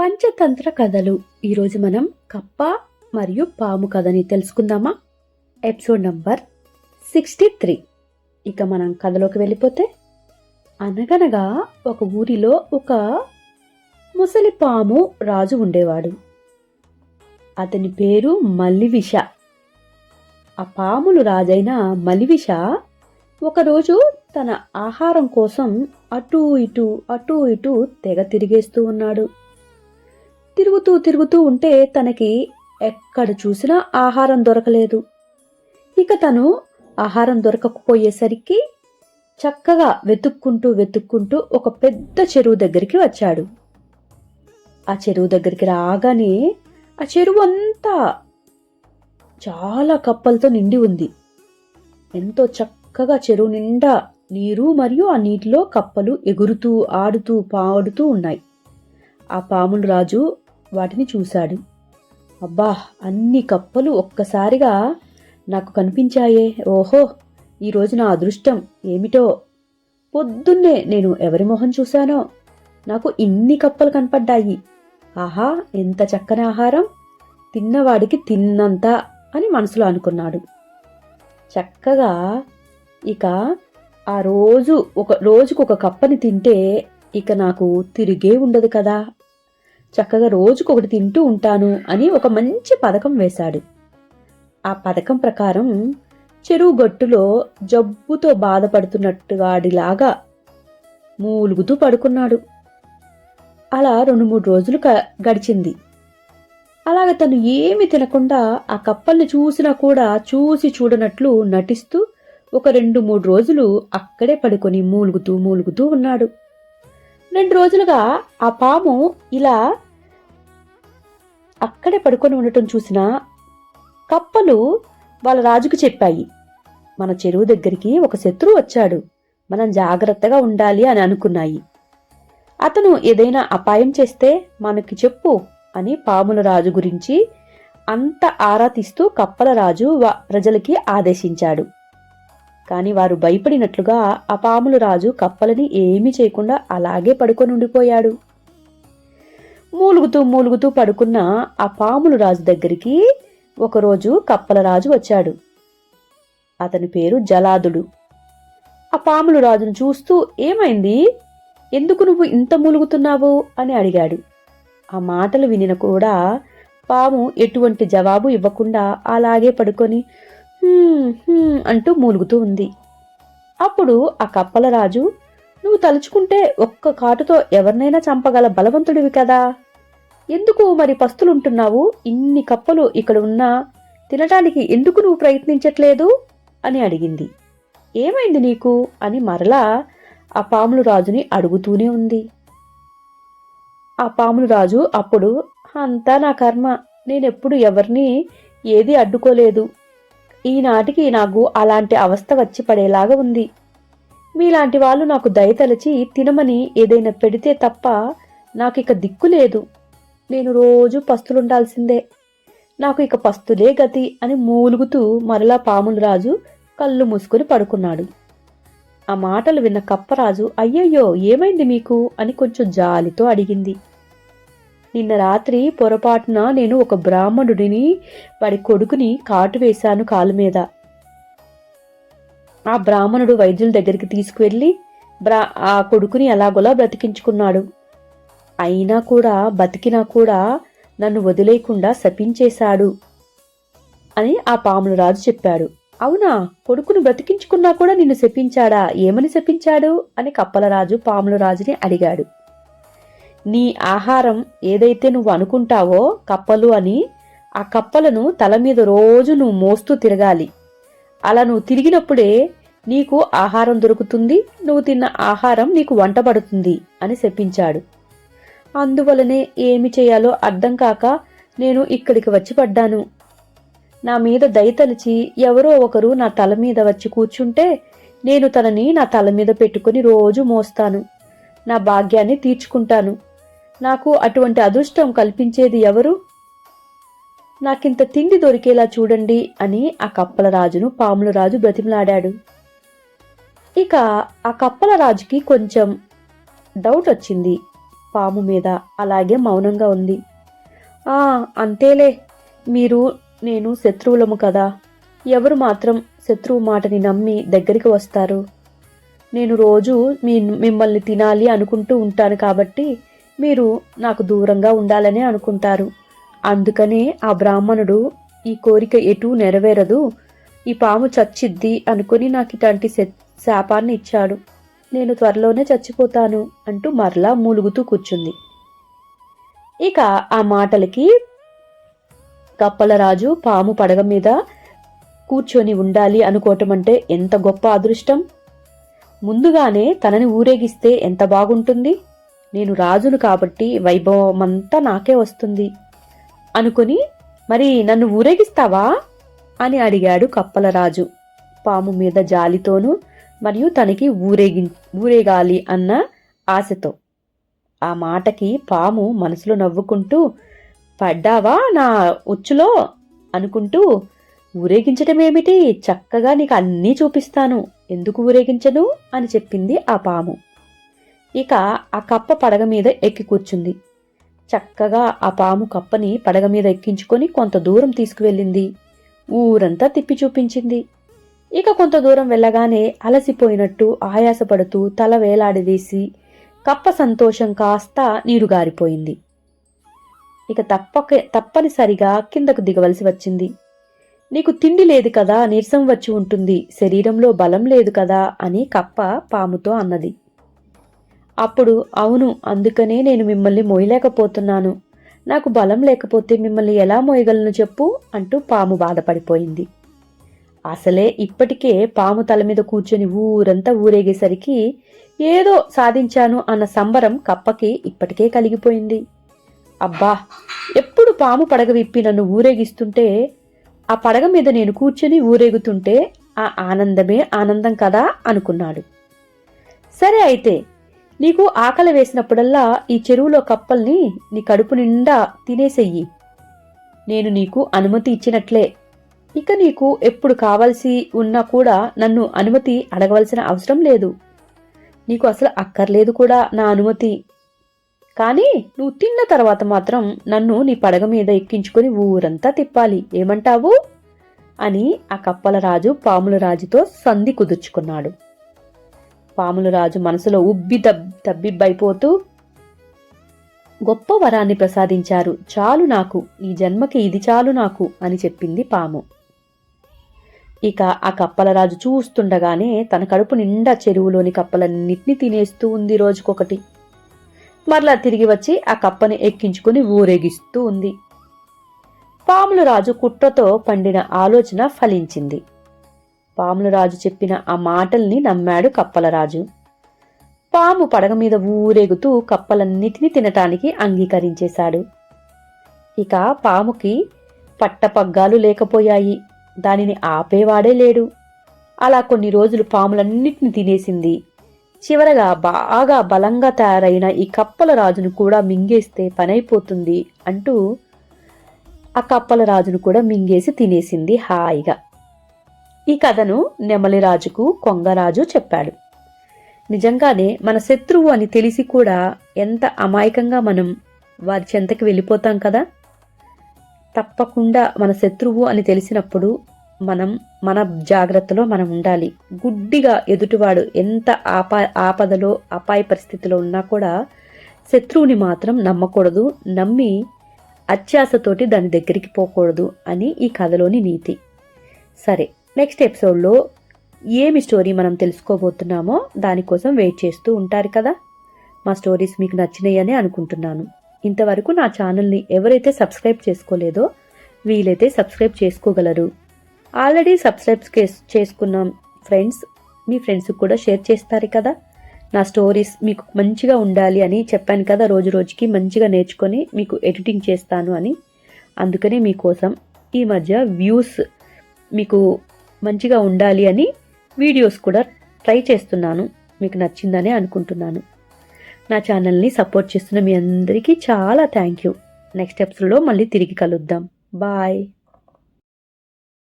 పంచతంత్ర కథలు. ఈరోజు మనం కప్ప మరియు పాము కథని తెలుసుకుందామా? Episode number sixty three. ఇక మనం కథలోకి వెళ్ళిపోతే అనగనగా ఒక ఊరిలో ఒక ముసలి పాము రాజు ఉండేవాడు. అతని పేరు మల్లివిష. ఆ పాములు రాజైన మలివిష ఒకరోజు తన ఆహారం కోసం అటూ ఇటూ అటూ ఇటూ తెగ తిరిగేస్తూ ఉన్నాడు. తిరుగుతూ తిరుగుతూ ఉంటే తనకి ఎక్కడ చూసినా ఆహారం దొరకలేదు. ఇక తను ఆహారం దొరకకపోయేసరికి చక్కగా వెతుక్కుంటూ వెతుక్కుంటూ ఒక పెద్ద చెరువు దగ్గరికి వచ్చాడు. ఆ చెరువు దగ్గరికి రాగానే ఆ చెరువు అంతా చాలా కప్పలతో నిండి ఉంది. ఎంతో చక్కగా చెరువు నిండా నీరు మరియు ఆ నీటిలో కప్పలు ఎగురుతూ ఆడుతూ పాడుతూ ఉన్నాయి. ఆ పాములు రాజు వాటిని చూశాడు. అబ్బా అన్ని కప్పలు ఒక్కసారిగా నాకు కనిపించాయే. ఓహో ఈరోజు నా అదృష్టం ఏమిటో? పొద్దున్నే నేను ఎవరి మొహం చూశానో? నాకు ఇన్ని కప్పలు కనపడ్డాయి. ఆహా ఎంత చక్కని ఆహారం. తిన్నవాడికి తిన్నంత అని మనసులో అనుకున్నాడు. చక్కగా ఇక ఆ రోజు ఒక రోజుకు ఒక కప్పని తింటే ఇక నాకు తిరిగే ఉండదు కదా. చక్కగా రోజుకొకటి తింటూ ఉంటాను అని ఒక మంచి పథకం వేశాడు. ఆ పథకం ప్రకారం చెరువు గట్టులో జబ్బుతో బాధపడుతున్నట్టుగాడిలాగా మూలుగుతూ పడుకున్నాడు. అలా రెండు మూడు రోజులు గడిచింది. అలాగ తను ఏమి తినకుండా ఆ కప్పల్ని చూసినా కూడా చూసి చూడనట్లు నటిస్తూ ఒక రెండు మూడు రోజులు అక్కడే పడుకొని మూలుగుతూ మూలుగుతూ ఉన్నాడు. రెండు రోజులుగా ఆ పాము ఇలా అక్కడే పడుకొని ఉండటం చూసిన కప్పలు వాళ్ళ రాజుకు చెప్పాయి. మన చెరువు దగ్గరికి ఒక శత్రువు వచ్చాడు. మనం జాగ్రత్తగా ఉండాలి అని అనుకున్నాయి. అతను ఏదైనా అపాయం చేస్తే మనకి చెప్పు అని పాముల రాజు గురించి అంత ఆరా తీస్తూ కప్పల రాజు ప్రజలకి ఆదేశించాడు. కాని వారు భయపడినట్లుగా ఆ పాముల రాజు కప్పలని ఏమీ చేయకుండా అలాగే పడుకొని ఉండిపోయాడు. మూలుగుతూ మూలుగుతూ పడుకున్న ఆ పాములు రాజు దగ్గరికి ఒకరోజు కప్పలరాజు వచ్చాడు. అతని పేరు జలాదుడు. ఆ పాములు రాజును చూస్తూ ఏమైంది? ఎందుకు నువ్వు ఇంత మూలుగుతున్నావు? అని అడిగాడు. ఆ మాటలు వినిన కూడా పాము ఎటువంటి జవాబు ఇవ్వకుండా అలాగే పడుకొని అంటూ మూలుగుతూ ఉంది. అప్పుడు ఆ కప్పల రాజు నువ్వు తలుచుకుంటే ఒక్క కాటుతో ఎవరినైనా చంపగల బలవంతుడివి కదా. ఎందుకు మరి పస్తులుంటున్నావు? ఇన్ని కప్పలు ఇక్కడ ఉన్నా తినటానికి ఎందుకు నువ్వు ప్రయత్నించట్లేదు? అని అడిగింది. ఏమైంది నీకు? అని మరలా ఆ పాములు రాజుని అడుగుతూనే ఉంది. ఆ పాములు రాజు అప్పుడు అంతా నా కర్మ. నేనెప్పుడు ఎవరిని ఏది అడ్డుకోలేదు. ఈనాటికి నాకు అలాంటి అవస్థ వచ్చి పడేలాగా ఉంది. మీలాంటి వాళ్ళు నాకు దయతలచి తినమని ఏదైనా పెడితే తప్ప నాకు ఇక దిక్కు లేదు. నేను రోజు పస్తులుండాల్సిందే. నాకు ఇక పస్తులే గతి అని మూలుగుతూ మరలా పాముల రాజు కళ్ళు మూసుకొని పడుకున్నాడు. ఆ మాటలు విన్న కప్పరాజు అయ్యయ్యో ఏమైంది మీకు? అని కొంచెం జాలితో అడిగింది. నిన్న రాత్రి పొరపాటున నేను ఒక బ్రాహ్మణుడిని వాడి కొడుకుని కాటు వేశాను కాలు మీద. ఆ బ్రాహ్మణుడు వైద్యుల దగ్గరికి తీసుకువెళ్ళి బ్రా ఆ కొడుకుని ఎలాగోలా బ్రతికించుకున్నాడు. అయినా కూడా బతికినా కూడా నన్ను వదిలేయకుండా శపించేశాడు అని ఆ పాములరాజు చెప్పాడు. అవునా? కొడుకును బ్రతికించుకున్నా కూడా నిన్ను శపించాడా? ఏమని శపించాడు? అని కప్పలరాజు పాములరాజుని అడిగాడు. నీ ఆహారం ఏదైతే నువ్వు అనుకుంటావో కప్పలు అని ఆ కప్పలను తల మీద రోజు నువ్వు మోస్తూ తిరగాలి. అలా నువ్వు తిరిగినప్పుడే నీకు ఆహారం దొరుకుతుంది నువ్వు తిన్న ఆహారం నీకు వంటపడుతుంది అని శపించాడు అందువలనే ఏమి చేయాలో అర్థం కాక నేను ఇక్కడికి వచ్చి పడ్డాను. నా మీద దయతలిచి ఎవరో ఒకరు నా తల మీద వచ్చి కూర్చుంటే నేను తనని నా తల మీద పెట్టుకుని రోజు మోస్తాను. నా భాగ్యాన్ని తీర్చుకుంటాను. నాకు అటువంటి అదృష్టం కల్పించేది ఎవరు? నాకింత తిండి దొరికేలా చూడండి అని ఆ కప్పల రాజును పాముల రాజు బ్రతిమలాడాడు. ఇక ఆ కప్పల రాజుకి కొంచెం డౌట్ వచ్చింది. పాము మీద అలాగే మౌనంగా ఉంది. ఆ అంతేలే. మీరు నేను శత్రువులము కదా. ఎవరు మాత్రం శత్రువు మాటని నమ్మి దగ్గరికి వస్తారు. నేను రోజు మీ మిమ్మల్ని తినాలి అనుకుంటూ ఉంటాను కాబట్టి మీరు నాకు దూరంగా ఉండాలని అనుకుంటారు. అందుకనే ఆ బ్రాహ్మణుడు ఈ కోరిక ఎటూ నెరవేరదు. ఈ పాము చచ్చిద్ది అనుకుని నాకు ఇలాంటి శ- శాపాన్ని ఇచ్చాడు. నేను త్వరలోనే చచ్చిపోతాను అంటూ మరలా మూలుగుతూ కూర్చుంది. ఇక ఆ మాటలకి కప్పలరాజు పాము పడగ మీద కూర్చొని ఉండాలి అనుకోవటం అంటే ఎంత గొప్ప అదృష్టం? ముందుగానే తనని ఊరేగిస్తే ఎంత బాగుంటుంది? నేను రాజును కాబట్టి వైభవం అంతా నాకే వస్తుంది. అనుకుని మరి నన్ను ఊరేగిస్తావా? అని అడిగాడు కప్పలరాజు. పాము మీద జాలితోనూ మరియు తనకి ఊరేగి ఊరేగాలి అన్న ఆశతో. ఆ మాటకి పాము మనసులో నవ్వుకుంటూ పడ్డావా నా ఉచ్చులో? అనుకుంటూ ఊరేగించటమేమిటి? చక్కగా నీకు అన్నీ చూపిస్తాను. ఎందుకు ఊరేగించను? అని చెప్పింది ఆ పాము. ఇక ఆ కప్ప పడగ మీద ఎక్కి కూర్చుంది. చక్కగా ఆ పాము కప్పని పడగ మీద ఎక్కించుకొని కొంత దూరం తీసుకువెళ్ళింది. ఊరంతా తిప్పి చూపించింది. ఇక కొంత దూరం వెళ్ళగానే అలసిపోయినట్టు ఆయాసపడుతూ తల వేలాడదీసి కప్ప సంతోషం కాస్త నీరుగారిపోయింది. ఇక తప్పక తప్పనిసరిగా కిందకు దిగవలసి వచ్చింది. నీకు తిండి లేదు కదా నీరసం వచ్చి ఉంటుంది శరీరంలో బలం లేదు కదా అని కప్ప పాముతో అన్నది. అప్పుడు అవును అందుకనే నేను మిమ్మల్ని మోయలేకపోతున్నాను. నాకు బలం లేకపోతే మిమ్మల్ని ఎలా మోయగలను చెప్పు అంటూ పాము బాధపడిపోయింది. అసలే ఇప్పటికే పాము తల మీద కూర్చొని ఊరంతా ఊరేగేసరికి ఏదో సాధించాను అన్న సంబరం కప్పకి ఇప్పటికే కలిగిపోయింది. అబ్బా ఎప్పుడు పాము పడగ విప్పి నన్ను ఊరేగిస్తుంటే ఆ పడగ మీద నేను కూర్చొని ఊరేగుతుంటే ఆ ఆనందమే ఆనందం కదా అనుకున్నాడు. సరే అయితే నీకు ఆకలి వేసినప్పుడల్లా ఈ చెరువులో కప్పల్ని నీ కడుపు నిండా తినేసెయ్యి నేను నీకు అనుమతి ఇచ్చినట్లే. ఇక నీకు ఎప్పుడు కావలసి ఉన్నా కూడా నన్ను అనుమతి అడగవలసిన అవసరం లేదు. నీకు అసలు అక్కర్లేదు కూడా నా అనుమతి. కానీ నువ్వు తిన్న తర్వాత మాత్రం నన్ను నీ పడగ మీద ఎక్కించుకొని ఊరంతా తిప్పాలి. ఏమంటావు? అని ఆ కప్పల రాజు పాముల రాజుతో సంధి కుదుర్చుకున్నాడు. పాముల రాజు మనసులో ఉబ్బి దబ్ తబ్బిబ్బైపోతూ గొప్ప వరాన్ని ప్రసాదించారు. చాలు నాకు. ఈ జన్మకి ఇది చాలు నాకు అని చెప్పింది పాము. ఇక ఆ కప్పలరాజు చూస్తుండగానే తన కడుపు నిండా చెరువులోని కప్పలన్నిటినీ తినేస్తూ ఉంది రోజుకొకటి. మరలా తిరిగి వచ్చి ఆ కప్పని ఎక్కించుకుని ఊరేగిస్తూ ఉంది. పాముల రాజు కుట్రతో పండిన ఆలోచన ఫలించింది. పాములరాజు చెప్పిన ఆ మాటల్ని నమ్మాడు కప్పలరాజు. పాము పడగ మీద ఊరేగుతూ కప్పలన్నిటినీ తినటానికి అంగీకరించేశాడు. ఇక పాముకి పట్టపగ్గాలు లేకపోయాయి. దానిని ఆపేవాడే లేడు. అలా కొన్ని రోజులు పాములన్నిటిని తినేసింది. చివరగా బాగా బలంగా తయారైన ఈ కప్పల రాజును కూడా మింగేస్తే పనైపోతుంది అంటూ ఆ కప్పల రాజును కూడా మింగేసి తినేసింది హాయిగా. ఈ కథను నెమలిరాజుకు కొంగరాజు చెప్పాడు. నిజంగానే మన శత్రువు అని తెలిసి కూడా ఎంత అమాయకంగా మనం వారి చెంతకి వెళ్ళిపోతాం కదా? తప్పకుండా మన శత్రువు అని తెలిసినప్పుడు మనం మన జాగ్రత్తలో మనం ఉండాలి. గుడ్డిగా ఎదుటివాడు ఎంత ఆపా ఆపదలో అపాయ పరిస్థితిలో ఉన్నా కూడా శత్రువుని మాత్రం నమ్మకూడదు. నమ్మి అత్యాశతోటి దాని దగ్గరికి పోకూడదు అని ఈ కథలోని నీతి. సరే నెక్స్ట్ ఎపిసోడ్లో ఏమి స్టోరీ మనం తెలుసుకోబోతున్నామో దానికోసం వెయిట్ చేస్తూ ఉంటారు కదా. మా స్టోరీస్ మీకు నచ్చినాయని అనుకుంటున్నాను. ఇంతవరకు నా ఛానల్ని ఎవరైతే సబ్స్క్రైబ్ చేసుకోలేదో వీలైతే సబ్స్క్రైబ్ చేసుకోగలరు. ఆల్రెడీ సబ్స్క్రైబ్ చేసుకున్న ఫ్రెండ్స్ మీ ఫ్రెండ్స్కి కూడా షేర్ చేస్తారు కదా. నా స్టోరీస్ మీకు మంచిగా ఉండాలి అని చెప్పాను కదా రోజు రోజుకి మంచిగా నేర్చుకొని మీకు ఎడిటింగ్ చేస్తాను అని. అందుకనే మీకోసం ఈ మధ్య వ్యూస్ మీకు మంచిగా ఉండాలి అని వీడియోస్ కూడా ట్రై చేస్తున్నాను. మీకు నచ్చిందనే అనుకుంటున్నాను. నా ఛానల్ని సపోర్ట్ చేస్తున్న మీ అందరికీ చాలా థ్యాంక్ యూ. నెక్స్ట్ ఎపిసోడ్లో మళ్ళీ తిరిగి కలుద్దాం. బాయ్.